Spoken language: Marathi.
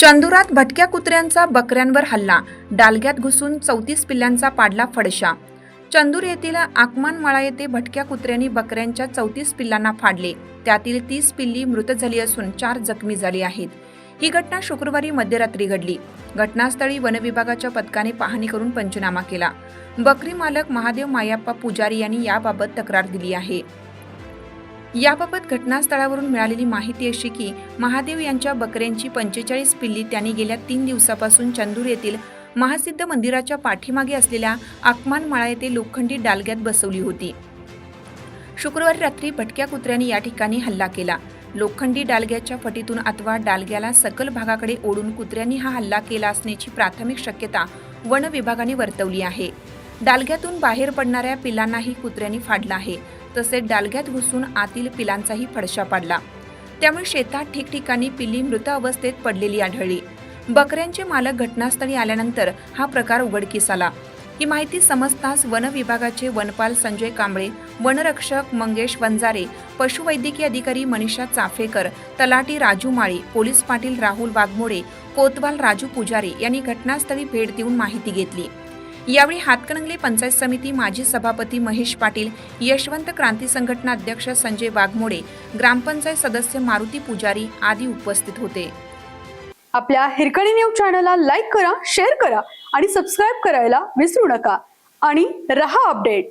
चंदुरात भटक्या कुत्र्यांचा बकऱ्यांवर हल्ला. डालग्यात घुसून चौतीस पिल्लांचा पाडला फडशा. चंदूर येथील आकमानमाळा येथे भटक्या कुत्र्यांनी बकऱ्यांच्या चौतीस पिल्लांना फाडले. त्यातील तीस पिल्ली मृत झाली असून चार जखमी झाली आहेत. ही घटना शुक्रवारी मध्यरात्री घडली. घटनास्थळी वनविभागाच्या पथकाने पाहणी करून पंचनामा केला. बकरी मालक महादेव मायाप्पा पुजारी यांनी याबाबत तक्रार दिली आहे. याबाबत घटनास्थळावरून मिळालेली माहिती अशी की महादेव यांच्या बकऱ्यांची पंचेचाळीस पिल्ली त्यांनी गेल्या तीन दिवसापासून चंदूर येथील महासिद्ध मंदिराच्या पाठीमागे असलेल्या आकमान माळा येथे लोखंडी डालग्यात बसवली होती. शुक्रवारी रात्री भटक्या कुत्र्यांनी या ठिकाणी हल्ला केला. लोखंडी डालग्याच्या फटीतून अथवा डालग्याला सकल भागाकडे ओढून कुत्र्यांनी हा हल्ला केला असण्याची प्राथमिक शक्यता वन विभागाने वर्तवली आहे. डालग्यातून बाहेर पडणाऱ्या पिलांनाही कुत्र्यांनी फाडला आहे. तसेच डालग्यात घुसून आतील पिलांचाही फडशा पाडला. त्यामुळे शेतात ठिकठिकाणी पिल्ली मृत अवस्थेत पडलेली आढळली. बकऱ्यांचे मालक घटनास्थळी आल्यानंतर हा प्रकार उघडकीस आला. ही माहिती समजताच वन विभागाचे वनपाल संजय कांबळे वनरक्षक मंगेश वंजारे पशुवैद्यकीय अधिकारी मनीषा चाफेकर तलाटी राजू माळी पोलीस पाटील राहुल वाघमोडे कोतवाल राजू पुजारी यांनी घटनास्थळी भेट देऊन माहिती घेतली. यावेळी हातकणंगले पंचायत समिती माजी सभापती महेश पाटील यशवंत क्रांती संघटना अध्यक्ष संजय वाघमोडे ग्रामपंचायत सदस्य मारुती पुजारी आदी उपस्थित होते. आपल्या हिरकणी न्यूज चॅनलला लाईक करा शेअर करा आणि सबस्क्राईब करायला विसरू नका. आणि रहा अपडेट.